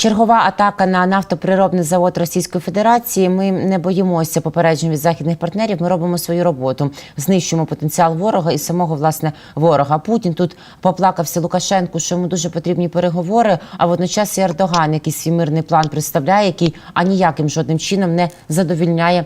Чергова атака на нафтоприробний завод Російської Федерації. Ми не боїмося попереджень від західних партнерів. Ми робимо свою роботу, знищуємо потенціал ворога і самого власне ворога. Путін тут поплакався Лукашенку, що йому дуже потрібні переговори. А водночас і Ердоган, який свій мирний план представляє, який аніяким жодним чином не задовільняє.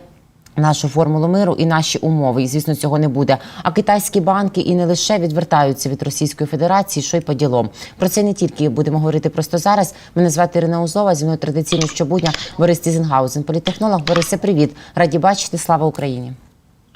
Нашу формулу миру і наші умови, і звісно, цього не буде. А китайські банки і не лише відвертаються від Російської Федерації, що й по ділом. Про це не тільки будемо говорити просто зараз. Мене звати Ірина Узова. Зі мною традиційно щобудня Борис Тізенгаузен, політехнолог. Борисе, привіт, раді бачити. Слава Україні.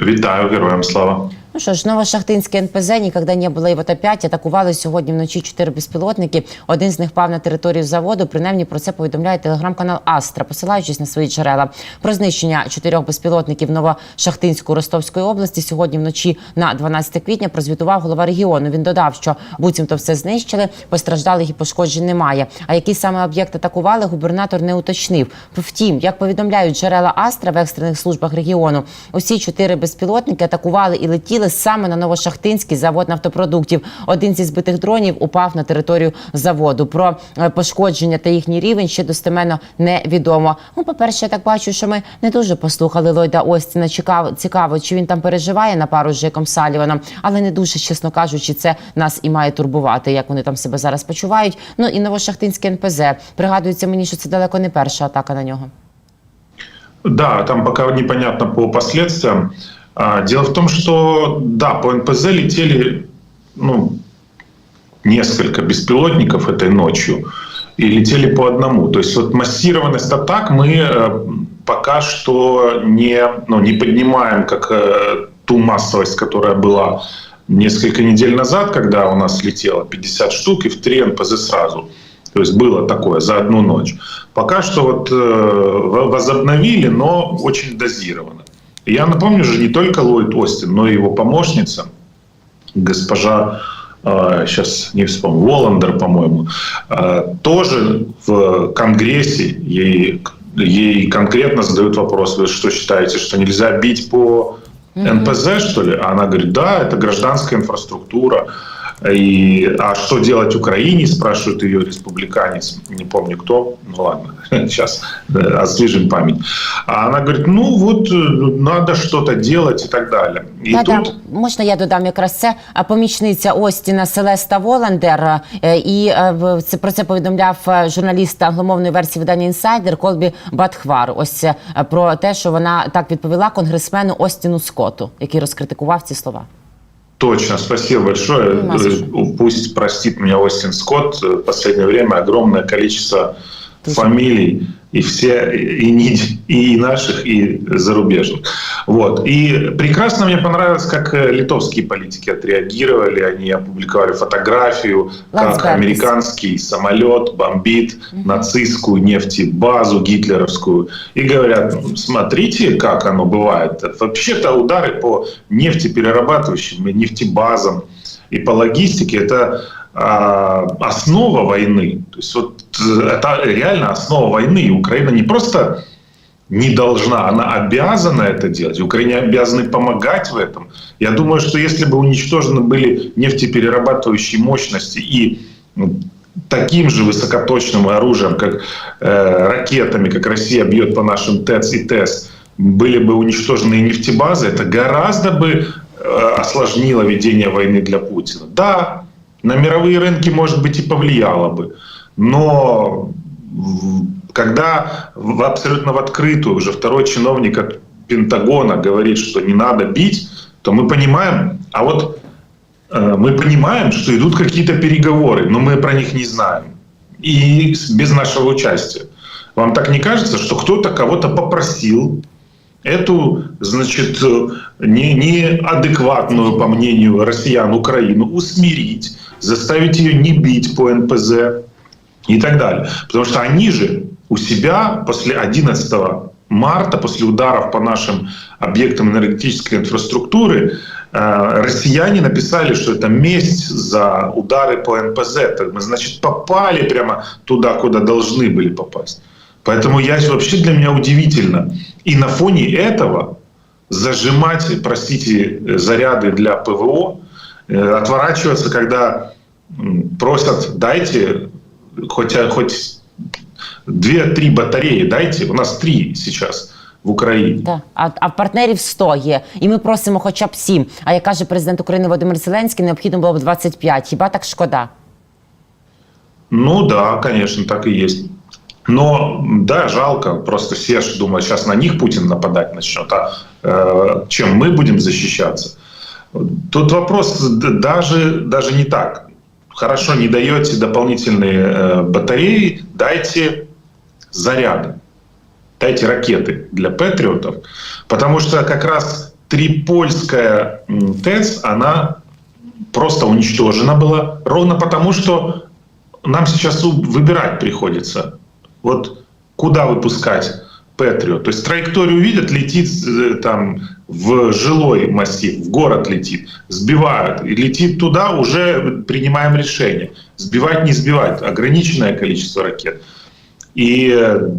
Вітаю, героям слава. Ну що ж, Новошахтинське НПЗ ніколи не було і вот опять. Атакували сьогодні вночі чотири безпілотники. Один з них впав на територію заводу. Принаймні про це повідомляє телеграм-канал Астра, посилаючись на свої джерела. Про знищення чотирьох безпілотників Новошахтинської Ростовської області сьогодні вночі на 12 квітня прозвітував голова регіону. Він додав, що буцімто все знищили, постраждалих і пошкоджень немає. А який саме об'єкт атакували, губернатор не уточнив. Втім, як повідомляють джерела Астра в екстрених службах регіону, усі чотири безпілотники атакували і летіли саме на Новошахтинський завод нафтопродуктів. Один зі збитих дронів упав на територію заводу. Про е, пошкодження та їхній рівень ще достеменно невідомо. Ну, по-перше, я так бачу, що ми не дуже послухали Ллойда Остіна. Цікаво, цікаво, чи він там переживає на пару з Жеком Саліваном, але не дуже, чесно кажучи, це нас і має турбувати, як вони там себе зараз почувають. Ну і Новошахтинське НПЗ. Пригадується мені, що це далеко не перша атака на нього. Да, там пока непонятно по последствиям. А, Дело в том, что да, по НПЗ летели ну, несколько беспилотников этой ночью и летели по одному. То есть вот массированность атак мы э, пока что не, ну, не поднимаем как э, ту массовость, которая была несколько недель назад, когда у нас летело 50 штук и в три НПЗ сразу. То есть было такое за одну ночь. Пока что вот э, возобновили, но очень дозированно. Я напомню же, не только Ллойд Остин, но и его помощница, госпожа, сейчас не вспомню, Воландер, по-моему, э, тоже в Конгрессе ей, ей конкретно задают вопрос, вы что считаете, что нельзя бить по НПЗ, что ли? А она говорит, да, это гражданская инфраструктура. И, а что делать Украине, спрашивает ее республиканец, не помню кто, ну ладно, сейчас э, освежим память. А она говорит, ну вот э, надо что-то делать и так далее. И Да, тут можна я додам якраз це помічниця Остіна Селеста Воландер. е, І е, в- це про це повідомляв е, журналіст англомовної версії видання інсайдер Колбі Батхвар. Ось про те, що вона так відповіла конгресмену Остіну Скотту, який розкритикував ці слова. Точно, спасибо большое. Э, Пусть простит меня Остин Скотт. Э, В последнее время огромное количество фамилий, и все, и, не, и наших, и зарубежных. Вот. И прекрасно мне понравилось, как э, литовские политики отреагировали. Они опубликовали фотографию, как американский самолет бомбит нацистскую нефтебазу гитлеровскую. И говорят, «Ну, смотрите, как оно бывает. Вообще-то удары по нефтеперерабатывающим нефтебазам и по логистике – это основа войны. То есть вот э, это реально основа войны. И Украина не просто не должна, она обязана это делать. Украине обязаны помогать в этом. Я думаю, что если бы уничтожены были нефтеперерабатывающие мощности и ну, таким же высокоточным оружием, как э, ракетами, как Россия бьет по нашим ТЭЦ и ТЭС, были бы уничтожены нефтебазы, это гораздо бы э, осложнило ведение войны для Путина. Да, на мировые рынки, может быть, и повлияло бы, но когда в, абсолютно в открытую уже второй чиновник от Пентагона говорит, что не надо бить, то мы понимаем, а вот э, мы понимаем, что идут какие-то переговоры, но мы про них не знаем. И без нашего участия. Вам так не кажется, что кто-то кого-то попросил эту, значит, э, не, неадекватную, по мнению россиян, Украину усмирить, заставить ее не бить по НПЗ и так далее. Потому что они же у себя после 11 марта, после ударов по нашим объектам энергетической инфраструктуры, э, россияне написали, что это месть за удары по НПЗ. Мы, значит, попали прямо туда, куда должны были попасть. Поэтому я вообще для меня удивительно. И на фоне этого зажимать, простите, заряды для ПВО, э, отворачиваться, когда просят, дайте хоть, хоть Две-три батареи дайте. У нас три сейчас в Украине. Да. А, а в партнерів 100 є. І ми просимо хоча б 7. А як каже президент України Володимир Зеленський, необхідно було б 25. Хіба так шкода? Ну да, конечно, так и есть. Но да, жалко. Просто все ж думают, сейчас на них Путин нападать начнет. А э, чем мы будем защищаться? Тут вопрос даже, даже не так. Хорошо, не даете дополнительные э, батареи, дайте заряды, дайте ракеты для патриотов. Потому что как раз Трипольская м, ТЭЦ, она просто уничтожена была ровно потому, что нам сейчас выбирать приходится. Вот куда выпускать Патриот. То есть траекторию видят, летит э, там в жилой массив, в город летит, сбивают. И летит туда, уже принимаем решение. Сбивать, не сбивать. Ограниченное количество ракет. И э,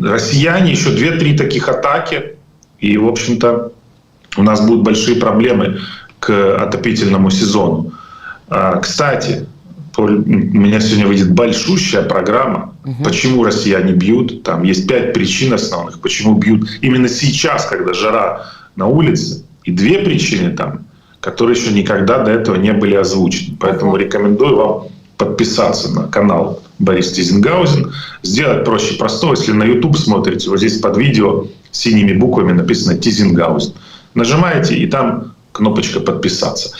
россияне еще 2-3 таких атаки. И, в общем-то, у нас будут большие проблемы к отопительному сезону. А, Кстати, у меня сегодня выйдет большущая программа, почему россияне бьют. Там есть пять причин основных, почему бьют именно сейчас, когда жара на улице. И две причины там, которые еще никогда до этого не были озвучены. Поэтому рекомендую вам подписаться на канал Борис Тизенгаузен. Сделать проще простого. Если на YouTube смотрите, вот здесь под видео синими буквами написано Тизенгаузен. Нажимаете, и там кнопочка подписаться.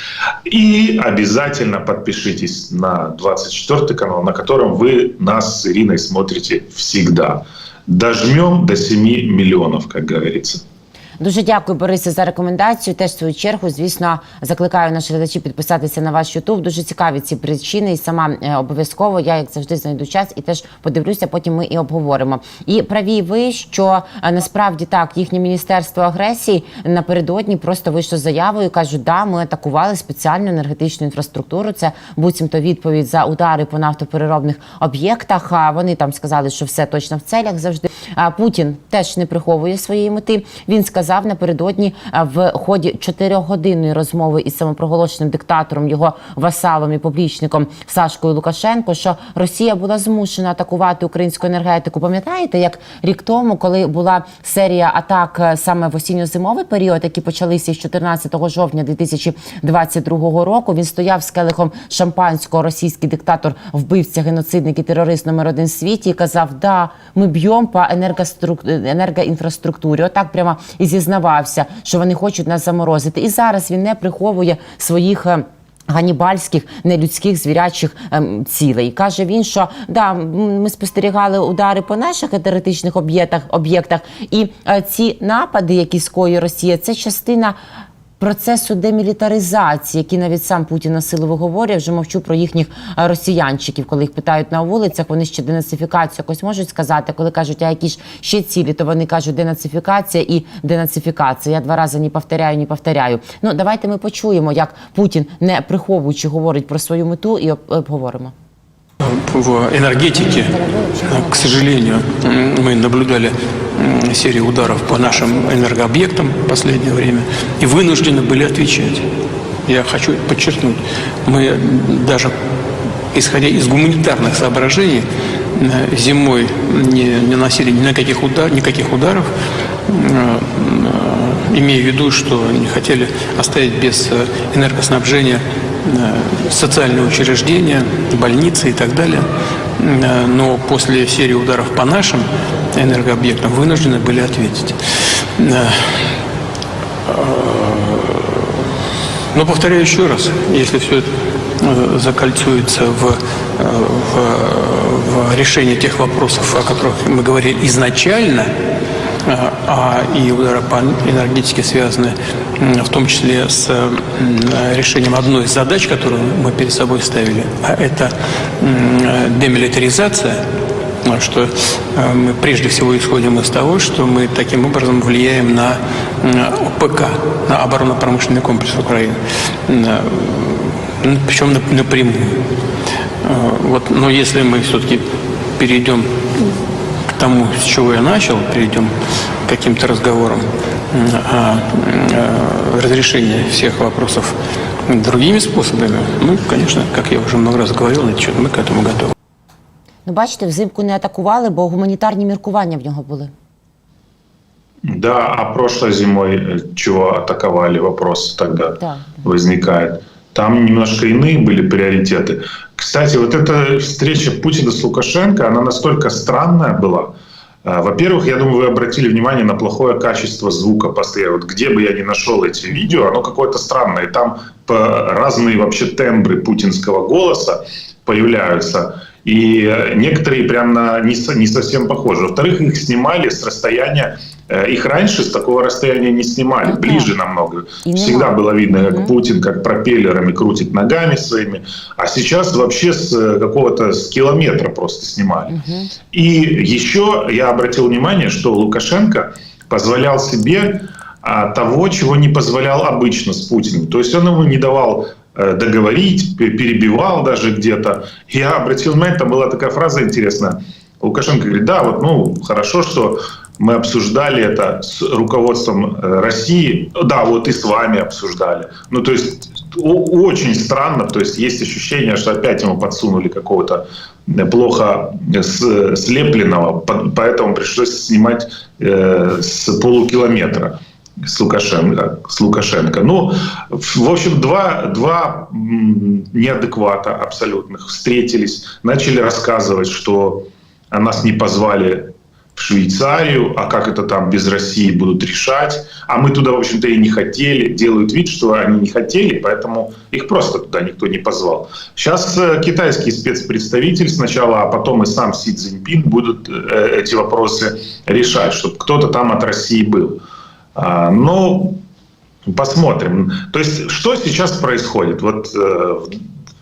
И обязательно подпишитесь на 24 канал, на котором вы нас с Ириной смотрите всегда. Дожмем до 7 миллионов, как говорится. Дуже дякую, Борисе, за рекомендацію. Теж в свою чергу, звісно, закликаю наших глядачів підписатися на ваш Ютуб. Дуже цікаві ці причини, і сама е, обов'язково я як завжди знайду час і теж подивлюся. Потім ми і обговоримо. І праві ви, що е, насправді так їхнє міністерство агресії напередодні просто вийшло з заявою. кажуть, да, ми атакували спеціальну енергетичну інфраструктуру. Це буцімто відповідь за удари по нафтопереробних об'єктах. А вони там сказали, що все точно в целях завжди. А Путін теж не приховує своєї мети. Він сказав напередодні в ході чотирьохгодинної розмови із самопроголошеним диктатором, його васалом і поплічником Сашкою Лукашенко, що Росія була змушена атакувати українську енергетику. Пам'ятаєте, як рік тому, коли була серія атак е, саме в осінньо-зимовий період, які почалися з 14 жовтня 2022 року, він стояв з келихом шампанського, російський диктатор, вбивця, геноцидник і терорист номер один світі, і казав: Да, ми б'ємо по енергострук- енергоінфраструктурі. Отак прямо і зізнавався, що вони хочуть нас заморозити. І зараз він не приховує своїх. е, Ганібальських нелюдських звірячих ем, цілей каже він, що да ми спостерігали удари по наших етеретичних об'єктах об'єктах, і е, ці напади, які скоює Росія, це частина процесу демілітаризації, який навіть сам Путін на силу виговорює. Вже мовчу про їхніх е, росіянчиків, коли їх питають на вулицях. Вони ще денацифікацію якось можуть сказати. Коли кажуть, а які ж ще цілі, то вони кажуть денацифікація і денацифікація. Я два рази не повторяю, не повторяю. Ну давайте ми почуємо, як Путін, не приховуючи, говорить про свою мету, і обговоримо. в энергетике, к сожалению, мы наблюдали м, серию ударов по нашим энергообъектам в последнее время и вынуждены были отвечать. Я хочу подчеркнуть, мы даже исходя из гуманитарных соображений э, зимой не, не наносили ни на каких удар, никаких ударов, э, э, имея в виду, что не хотели оставить без энергоснабжения социальные учреждения, больницы и так далее. Но после серии ударов по нашим энергообъектам вынуждены были ответить. Но повторяю еще раз, если все это э, закольцуется в, э, в, в решение тех вопросов, о которых мы говорили изначально, э, а и удары по энергетике связаны в том числе с решением одной из задач, которую мы перед собой ставили, а это демилитаризация, а что э, мы прежде всего исходим из того, что мы таким образом влияем на э, ОПК, на оборонно-промышленный комплекс Украины, ну, причем нап- напрямую. Э, Вот, но если мы все-таки перейдем к тому, с чего я начал, перейдем к каким-то разговорам о э, разрешении всех вопросов другими способами, ну, конечно, как я уже много раз говорил, счет, мы к этому готовы. Ну, бачите, взимку не атакували, бо гуманітарні міркування в нього були. Да, а прошлой зимой э, чего атаковали, вопрос тогда Да. возникает. Там немножко иные были приоритеты. Кстати, вот эта встреча Путина с Лукашенко, она настолько странная была. А, Во-первых, я думаю, вы обратили внимание на плохое качество звука постоянно. Вот где бы я ни нашел эти видео, оно какое-то странное. Там по- разные вообще тембры путинского голоса появляются. И э, некоторые прям на не, не совсем похожи. Во-вторых, их снимали с расстояния. э, Их раньше с такого расстояния не снимали, Ну да. ближе намного. И. Всегда было видно, как Мгм. Путин как пропеллерами крутит ногами своими. А сейчас вообще с э, какого-то с километра просто снимали. Угу. И еще я обратил внимание, что Лукашенко позволял себе а, того, чего не позволял обычно с Путиным. То есть он ему не давал договорить, пе- перебивал даже где-то. Я обратил внимание, там была такая фраза интересная. Лукашенко говорит, да, вот, ну, хорошо, что мы обсуждали это с руководством э, России. Да, вот и с вами обсуждали. Ну, то есть очень странно, то есть есть ощущение, что опять ему подсунули какого-то э, плохо слепленного, по- поэтому пришлось снимать э, с полукилометра с Лукашенко. С Лукашенко. Ну, в общем, два, два неадеквата абсолютных встретились, начали рассказывать, что нас не позвали в Швейцарию, а как это там без России будут решать. А мы туда, в общем-то, и не хотели. Делают вид, что они не хотели, поэтому их просто туда никто не позвал. Сейчас э, китайский спецпредставитель сначала, а потом и сам Си Цзиньпин будут э, эти вопросы решать, чтобы кто-то там от России был. А, Ну, посмотрим. То есть, что сейчас происходит? Вот э,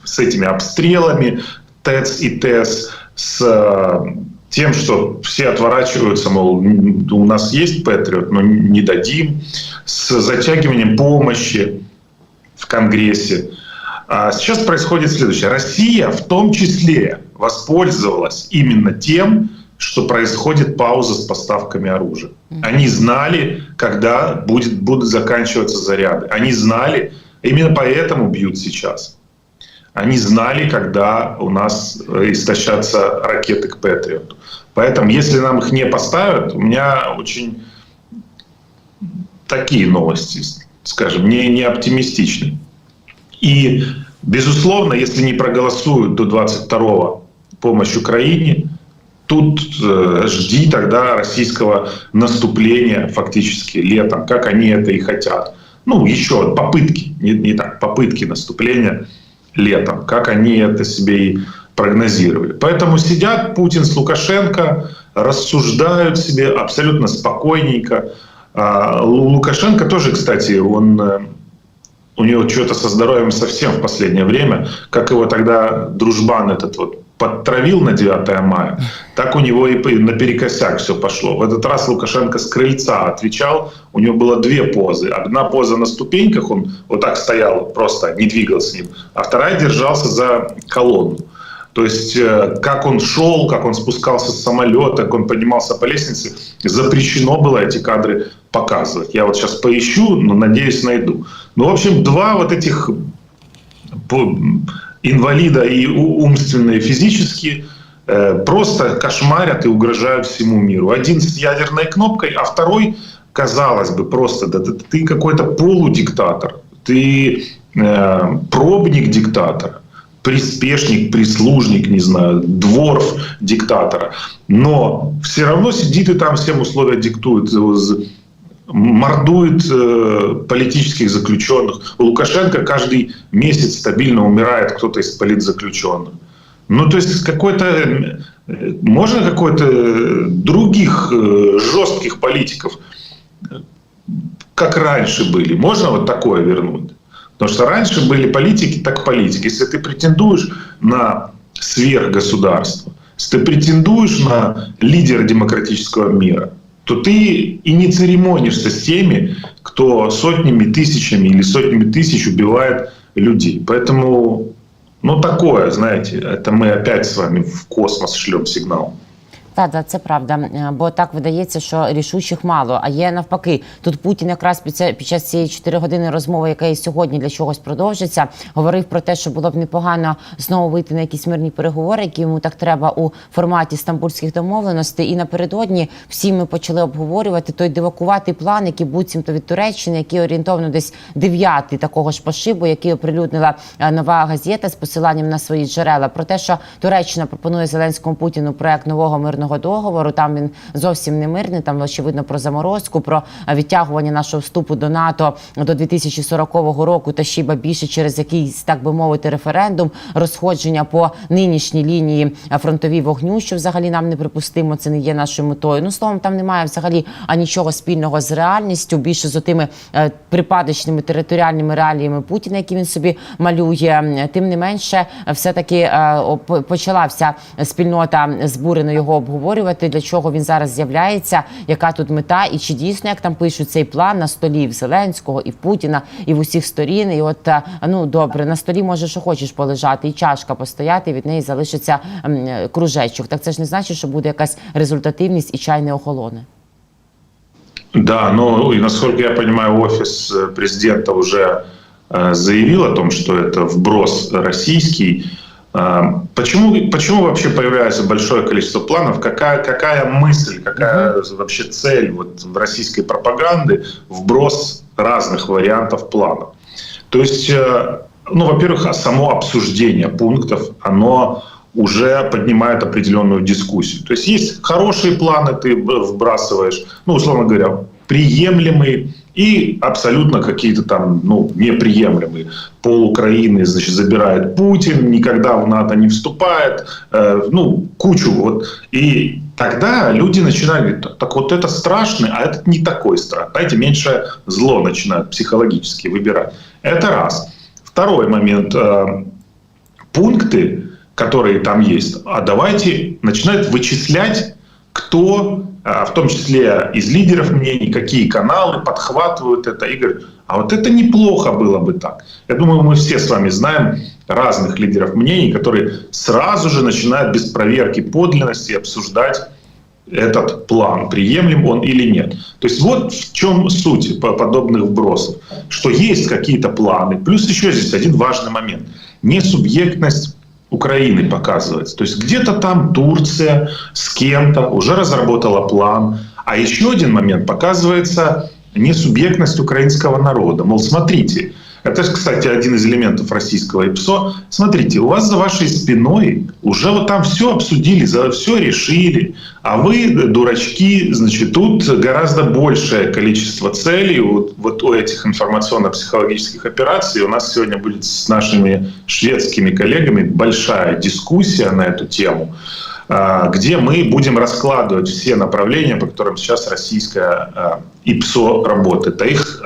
с этими обстрелами ТЭЦ и ТЭС, с э, тем, что все отворачиваются, мол, у нас есть Патриот, но не дадим, с затягиванием помощи в Конгрессе. А сейчас происходит следующее. Россия в том числе воспользовалась именно тем, что происходит пауза с поставками оружия. Они знали, когда будет, будут заканчиваться заряды. Они знали, именно поэтому бьют сейчас. Они знали, когда у нас э, истощатся ракеты к Патриоту. Поэтому, если нам их не поставят, у меня очень такие новости, скажем, не, не оптимистичны. И, безусловно, если не проголосуют до 22-го помощь Украине, тут э, жди тогда российского наступления фактически летом, как они это и хотят. Ну, еще попытки, не, не так, попытки наступления летом, как они это себе и прогнозировали. Поэтому сидят Путин с Лукашенко, рассуждают себе абсолютно спокойненько. А Лу- Лукашенко тоже, кстати, он э, у него что-то со здоровьем совсем в последнее время, как его тогда дружбан этот вот подтравил на 9 мая, так у него и наперекосяк все пошло. В этот раз Лукашенко с крыльца отвечал, у него было две позы. Одна поза на ступеньках, он вот так стоял, просто не двигался с ним, а вторая держался за колонну. То есть, э, как он шел, как он спускался с самолета, как он поднимался по лестнице, запрещено было эти кадры показывать. Я вот сейчас поищу, но надеюсь найду. Ну, в общем, два вот этих инвалида и умственно, и физически э, просто кошмарят и угрожают всему миру. Один с ядерной кнопкой, а второй, казалось бы, просто да, ты, какой-то полудиктатор, ты э, пробник диктатора, приспешник, прислужник, не знаю, дворф диктатора. Но все равно сидит и там всем условия диктует, мордует э, политических заключенных. У Лукашенко каждый месяц стабильно умирает кто-то из политзаключенных. Ну, то есть какой-то... э, Можно какой-то э, других жестких политиков, как раньше были, можно вот такое вернуть? Потому что раньше были политики, так политики. Если ты претендуешь на сверхгосударство, если ты претендуешь на лидера демократического мира, то ты и не церемонишься с теми, кто сотнями, тысячами или сотнями тысяч убивает людей. Поэтому, ну такое, знаете, это мы опять с вами в космос шлем сигнал. Так, так, це правда. Е, Бо так видається, що рішучих мало. А є навпаки, тут Путін якраз під це під час цієї 4 години розмови, яка і сьогодні для чогось продовжиться, говорив про те, що було б непогано знову вийти на якісь мирні переговори, які йому так треба у форматі стамбульських домовленостей. І напередодні всі ми почали обговорювати той дивакуватий план, який буцімто від Туреччини, який орієнтовно десь дев'ятий такого ж пошибу, який оприлюднила е, нова газета з посиланням на свої джерела, про те, що Туреччина пропонує Зеленському Путіну проект нового мирного договору. Там він зовсім не мирний. Там очевидно про заморозку, про е, відтягування нашого вступу до НАТО до 2040 року, та ще й більше через якийсь, так би мовити, референдум, розходження по нинішній лінії е, фронтовій вогню, що взагалі нам неприпустимо. Це не є нашою метою. Ну словом, там немає взагалі а нічого спільного з реальністю. Більше з отими е, припадочними територіальними реаліями Путіна, які він собі малює. Тим не менше, все таки почала вся спільнота збурено його обговорювати. Для чого він зараз з'являється? Яка тут мета, і чи дійсно як там пишуть цей план на столі в Зеленського і в Путіна, і в усіх сторін? І от е, ну добре, на столі може, що хочеш полежати, і чашка постояти, і від неї залишиться м, кружечок. Так це ж не значить, що буде якась результативність і чай не охолоне. Да, ну и насколько я понимаю, офис э, президента уже э, заявил о том, что это вброс российский. Э, Почему, почему вообще появляется большое количество планов? Какая, какая мысль, какая вообще цель вот в российской пропаганды вброс разных вариантов планов? То есть, э, ну, во-первых, само обсуждение пунктов, оно уже поднимает определенную дискуссию. То есть есть хорошие планы, ты вбрасываешь, ну, условно говоря, приемлемые и абсолютно какие-то там, ну, неприемлемые. Пол Украины, значит, забирает Путин, никогда в НАТО не вступает, э, ну, кучу вот. И тогда люди начинают говорить, так вот это страшный, а этот не такой страшный. Знаете, меньше зло начинают психологически выбирать. Это раз. Второй момент. Э, пункты, которые там есть, а давайте начинают вычислять, кто, в том числе из лидеров мнений, какие каналы подхватывают это и говорят, а вот это неплохо было бы так. Я думаю, мы все с вами знаем разных лидеров мнений, которые сразу же начинают без проверки подлинности обсуждать этот план, приемлем он или нет. То есть вот в чем суть подобных вбросов, что есть какие-то планы, плюс еще здесь один важный момент. Несубъектность Украины показывается. То есть где-то там Турция с кем-то уже разработала план. А еще один момент показывается несубъектность украинского народа. Мол, смотрите, это, кстати, один из элементов российского ИПСО. Смотрите, у вас за вашей спиной уже вот там все обсудили, за все решили, а вы, дурачки, значит, тут гораздо большее количество целей вот, вот у этих информационно-психологических операций. У нас сегодня будет с нашими шведскими коллегами большая дискуссия на эту тему где мы будем раскладывать все направления, по которым сейчас российская ИПСО работает. А их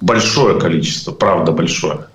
большое количество, правда большое.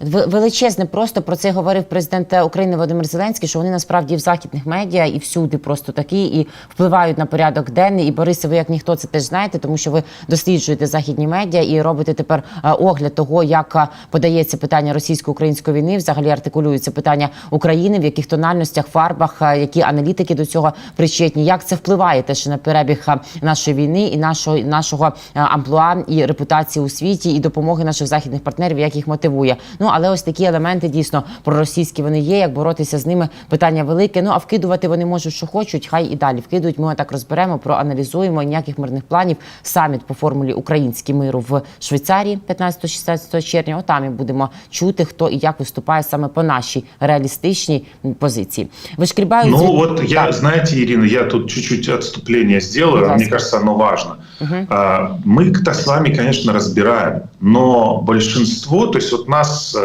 Величезне просто про це говорив президент України Володимир Зеленський, що вони насправді в західних медіа і всюди просто такі і впливають на порядок денний. І Борисе, ви як ніхто це теж знаєте, тому що ви досліджуєте західні медіа і робите тепер огляд того, як подається питання російсько-української війни, взагалі артикулюється питання України, в яких тональностях, фарбах, які аналітики до цього причетні. Як це впливає теж на перебіг нашої війни і нашого нашого амплуа і репутації у світі, і допомоги наших західних партнерів, як їх мотивує? Ну але ось такі елементи дійсно проросійські вони є. Як боротися з ними питання велике. Ну а вкидувати вони можуть, що хочуть. Хай і далі вкидують. Ми так розберемо, проаналізуємо ніяких мирних планів. Саміт по формулі український миру в Швейцарії 15-16 червня. Отам і будемо чути, хто і як виступає саме по нашій реалістичній позиції. Вишкрібають ну от я так. знаєте, Ірина, я тут чуть-чуть отступление сделаю. Мне кажется, оно важно. Угу. Мы-то с вами, конечно, разбираем, но большинство, то есть вот нас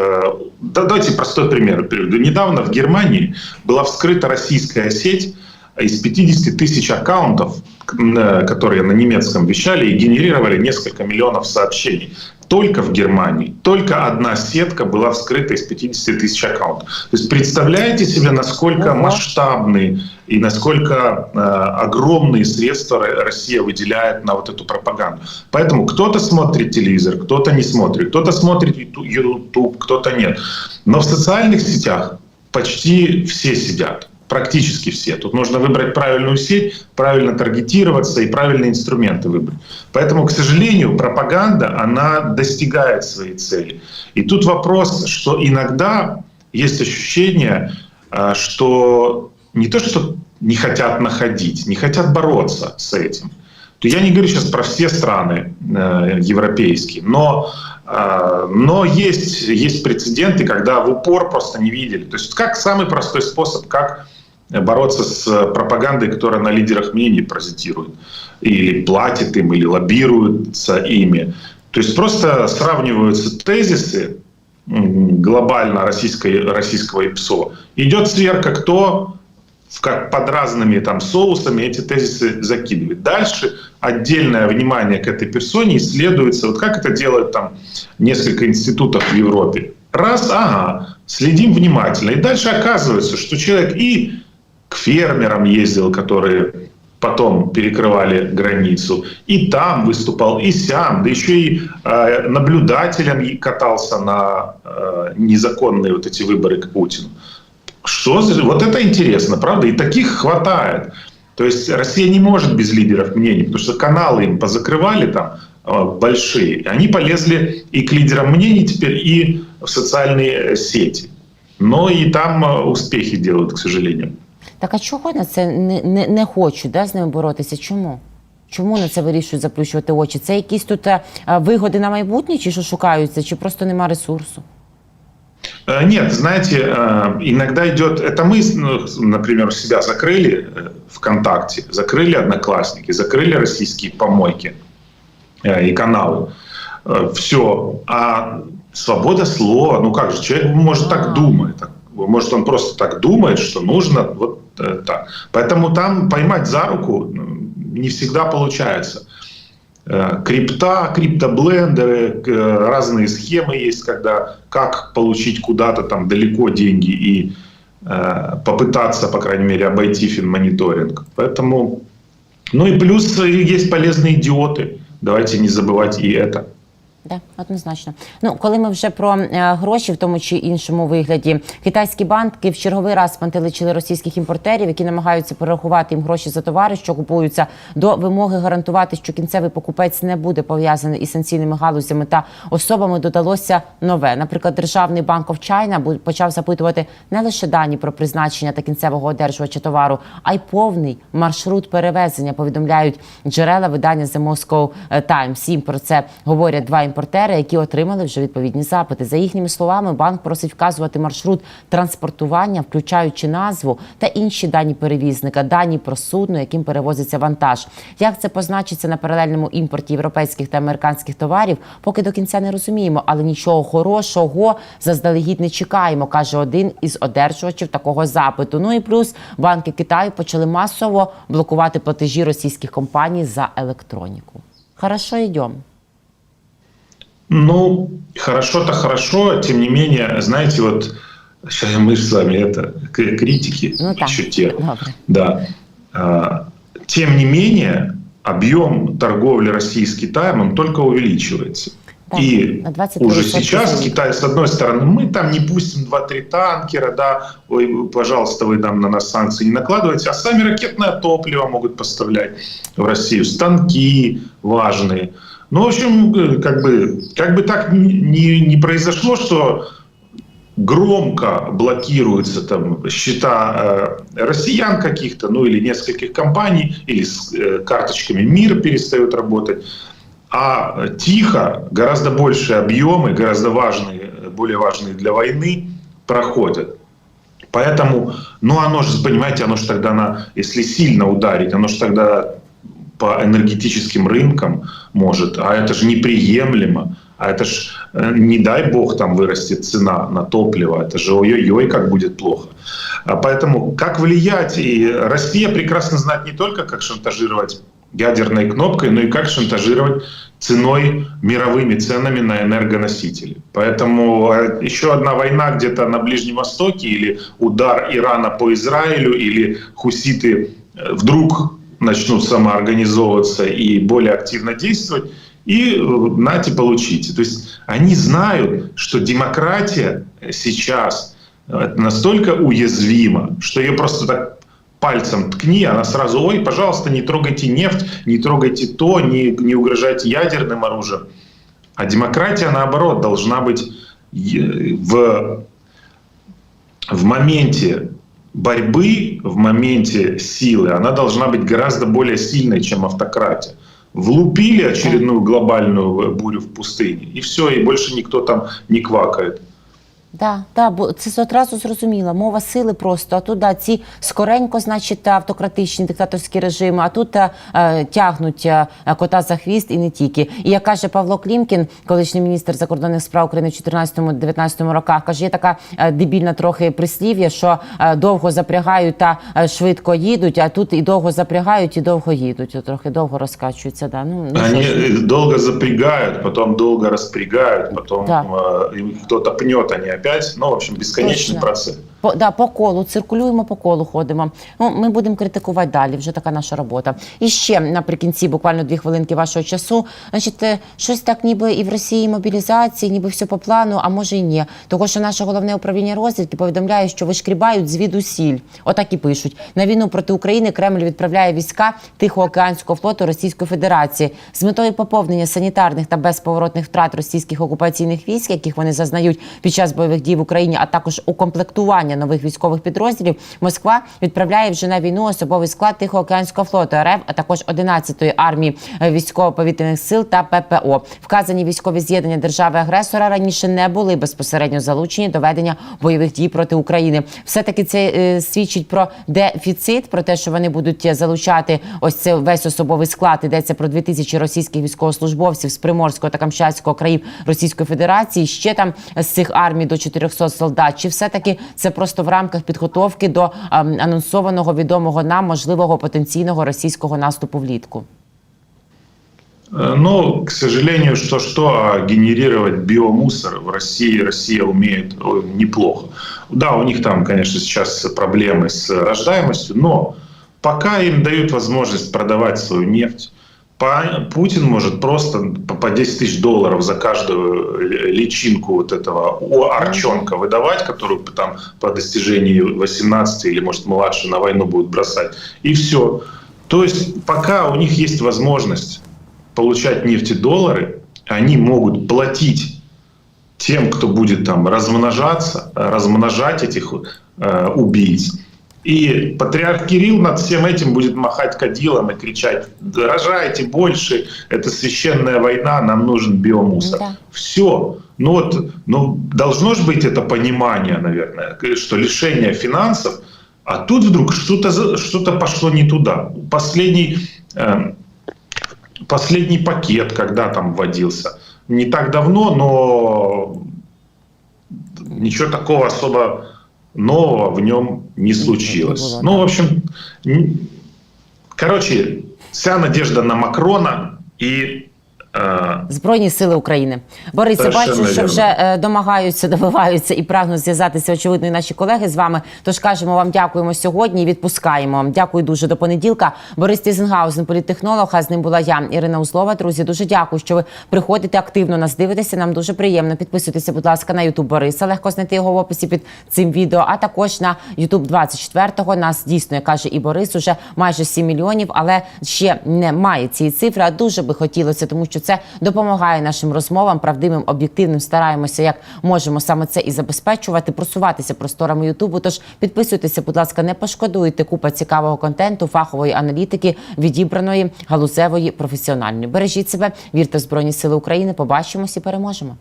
да, давайте простой пример приведу. Недавно в Германии была вскрыта российская сеть из 50 тысяч аккаунтов, э, которые на немецком вещали и генерировали несколько миллионов сообщений. Только в Германии, только одна сетка была вскрыта из 50 тысяч аккаунтов. То есть представляете себе, насколько uh масштабные и насколько э, огромные средства Россия выделяет на вот эту пропаганду. Поэтому кто-то смотрит телевизор, кто-то не смотрит, кто-то смотрит YouTube, кто-то нет. Но в социальных сетях почти все сидят практически все. Тут нужно выбрать правильную сеть, правильно таргетироваться и правильные инструменты выбрать. Поэтому, к сожалению, пропаганда, она достигает своей цели. И тут вопрос, что иногда есть ощущение, а, что не то, что не хотят находить, не хотят бороться с этим. То я не говорю сейчас про все страны э, европейские, но, э, но есть, есть прецеденты, когда в упор просто не видели. То есть как самый простой способ, как бороться с пропагандой, которая на лидерах мнений паразитирует, или платит им, или лоббируется ими. То есть просто сравниваются тезисы глобально российской, российского ИПСО. Идет сверка, кто в как под разными там соусами эти тезисы закидывает. Дальше отдельное внимание к этой персоне исследуется. Вот как это делают там несколько институтов в Европе. Раз, ага, следим внимательно. И дальше оказывается, что человек и к фермерам ездил, которые потом перекрывали границу, и там выступал, и сям, да еще и э, наблюдателем катался на э, незаконные вот эти выборы к Путину. Что за... Вот это интересно, правда? И таких хватает. То есть Россия не может без лидеров мнений, потому что каналы им позакрывали там э, большие. Они полезли и к лидерам мнений теперь, и в социальные сети. Но и там э, успехи делают, к сожалению. Так а чого на це не, не, не хочуть да, з ними боротися? Чому? Чому на це вирішують заплющувати очі? Це якісь тут а, вигоди на майбутнє, чи що шукаються, чи просто нема ресурсу? Нет, знаете, иногда идет... Это мы, ну, например, себя закрыли ВКонтакте, закрыли Одноклассники, закрыли российские помойки и каналы. Все. А свобода слова, ну как же, человек может так думать. Может, он просто так думает, что нужно вот так. Поэтому там поймать за руку ну, не всегда получается. Крипта, криптоблендеры, разные схемы есть, когда как получить куда-то там далеко деньги и попытаться, по крайней мере, обойти финмониторинг. Поэтому, ну и плюс есть полезные идиоты. Давайте не забывать и это. Да, однозначно. Ну, коли ми вже про е, гроші в тому чи іншому вигляді, китайські банки в черговий раз пантеличили російських імпортерів, які намагаються перерахувати їм гроші за товари, що купуються, до вимоги гарантувати, що кінцевий покупець не буде пов'язаний із санкційними галузями та особами. Додалося нове. Наприклад, державний банк of China почав запитувати не лише дані про призначення та кінцевого одержувача товару, а й повний маршрут перевезення. Повідомляють джерела видання The Moscow Times. Їм про це говорять два імпортери, які отримали вже відповідні запити. За їхніми словами, банк просить вказувати маршрут транспортування, включаючи назву та інші дані перевізника, дані про судно, яким перевозиться вантаж. Як це позначиться на паралельному імпорті європейських та американських товарів, поки до кінця не розуміємо, але нічого хорошого заздалегідь не чекаємо, каже один із одержувачів такого запиту. Ну і плюс банки Китаю почали масово блокувати платежі російських компаній за електроніку. Хорошо, йдемо. Ну, хорошо-то хорошо, тем не менее, знаете, вот мы же с вами это критики ну, да. еще те. Да. А, тем не менее, объем торговли России с Китаем, он только увеличивается. Да, И на 20 уже сейчас Китай, с одной стороны, мы там не пустим 2-3 танкера, да, ой, пожалуйста, вы там на нас санкции не накладываете, а сами ракетное топливо могут поставлять в Россию, станки важные. Ну, в общем, как бы, как бы так не, не произошло, что громко блокируются там счета э, россиян каких-то, ну или нескольких компаний, или с э, карточками мир перестает работать, а тихо гораздо большие объемы, гораздо важные, более важные для войны проходят. Поэтому, ну оно же, понимаете, оно же тогда, на, если сильно ударить, оно же тогда по энергетическим рынкам может, а это же неприемлемо. А это ж, не дай бог, там вырастет цена на топливо. Это же ой-ой-ой, как будет плохо. А поэтому как влиять? И Россия прекрасно знает не только, как шантажировать ядерной кнопкой, но и как шантажировать ценой, мировыми ценами на энергоносители. Поэтому еще одна война где-то на Ближнем Востоке или удар Ирана по Израилю или хуситы вдруг начнут самоорганизовываться и более активно действовать, и нате получите. То есть они знают, что демократия сейчас это настолько уязвимо, что ее просто так пальцем ткни, она сразу, ой, пожалуйста, не трогайте нефть, не трогайте то, не, не угрожайте ядерным оружием. А демократия, наоборот, должна быть в, в моменте борьбы, в моменте силы, она должна быть гораздо более сильной, чем автократия. Влупили очередную глобальную бурю в пустыне, и все, и больше никто там не квакает. Да, да, бо це одразу зрозуміло. Мова сили просто. А тут да, ці скоренько, значить, автократичні диктаторські режими, а тут е, е, тягнуть е, кота за хвіст і не тільки. І як каже Павло Клімкін, колишній міністр закордонних справ України в 14-19 роках, каже, є така дебільна трохи прислів'я, що е, довго запрягають та е, швидко їдуть, а тут і довго запрягають, і довго їдуть. От трохи довго розкачуються. Да. Ну, Они що ж. э, долго запрягают, потом долго распрягают, потом Да. э, им кто-то пнет, они опять, ну, в общем, бесконечный Точно. процесс. По, да, по колу, циркулюємо по колу, ходимо. Ну, ми будемо критикувати далі, вже така наша робота. І ще наприкінці, буквально дві хвилинки вашого часу. Значить, е, щось так ніби і в Росії мобілізації, ніби все по плану, а може і ні. Того, що наше головне управління розвідки повідомляє, що вишкрібають звідусіль. Отак і пишуть. На війну проти України Кремль відправляє війська Тихоокеанського флоту Російської Федерації з метою поповнення санітарних та безповоротних втрат російських окупаційних військ, яких вони зазнають під час бойових дій в Україні, а також укомплектування нових військових підрозділів. Москва відправляє вже на війну особовий склад Тихоокеанського флоту РФ, а також 11-ї армії е, військово-повітряних сил та ППО. Вказані військові з'єднання держави-агресора раніше не були безпосередньо залучені до ведення бойових дій проти України. Все таки це е, свідчить про дефіцит, про те, що вони будуть е, залучати ось це весь особовий склад. Йдеться про 2000 російських військовослужбовців з Приморського та Камчатського країв Російської Федерації. Ще там з цих армій до 400 солдат. Чи все таки це просто в рамках підготовки до ем, анонсованого відомого нам можливого потенційного російського наступу влітку? Э, Но, к сожалению, что-что, а генерировать биомусор в России Россия умеет неплохо. Да, у них там, конечно, сейчас проблемы с рождаемостью, но пока им дают возможность продавать свою нефть, Путин может просто по- по 10 тысяч долларов за каждую личинку вот этого о- арчонка выдавать, которую там по достижении 18 или, может, младше на войну будут бросать. И все. То есть пока у них есть возможность получать нефтедоллары, они могут платить тем, кто будет там размножаться, размножать этих э, убийц. И патриарх Кирилл над всем этим будет махать кадилом и кричать, «Да рожайте больше, это священная война, нам нужен биомусор. Да. Все. Ну вот, ну, должно же быть это понимание, наверное, что лишение финансов, а тут вдруг что-то что-то пошло не туда. Последний э, последний пакет, когда там вводился, не так давно, но ничего такого особо нового в нем не случилось. ну, в общем, короче, вся надежда на Макрона и Збройні сили України. Борисе, бачу, що вже е, домагаються, добиваються і прагнуть зв'язатися, очевидно, і наші колеги з вами. Тож кажемо вам дякуємо сьогодні і відпускаємо. вам. Дякую дуже до понеділка. Борис Тізенгаузен, політтехнолог, а з ним була я, Ірина Узлова. Друзі, дуже дякую, що ви приходите активно нас дивитеся. Нам дуже приємно. Підписуйтеся, будь ласка, на Ютуб Бориса. Легко знайти його в описі під цим відео, а також на Ютуб 24-го. Нас дійсно, як каже і Борис, уже майже 7 мільйонів, але ще немає цієї цифри. А дуже би хотілося, тому що це допомагає нашим розмовам, правдивим, об'єктивним. Стараємося, як можемо саме це і забезпечувати, просуватися просторами Ютубу. Тож підписуйтеся, будь ласка, не пошкодуйте купа цікавого контенту, фахової аналітики, відібраної галузевої професіональної. Бережіть себе, вірте в Збройні Сили України. Побачимось і переможемо.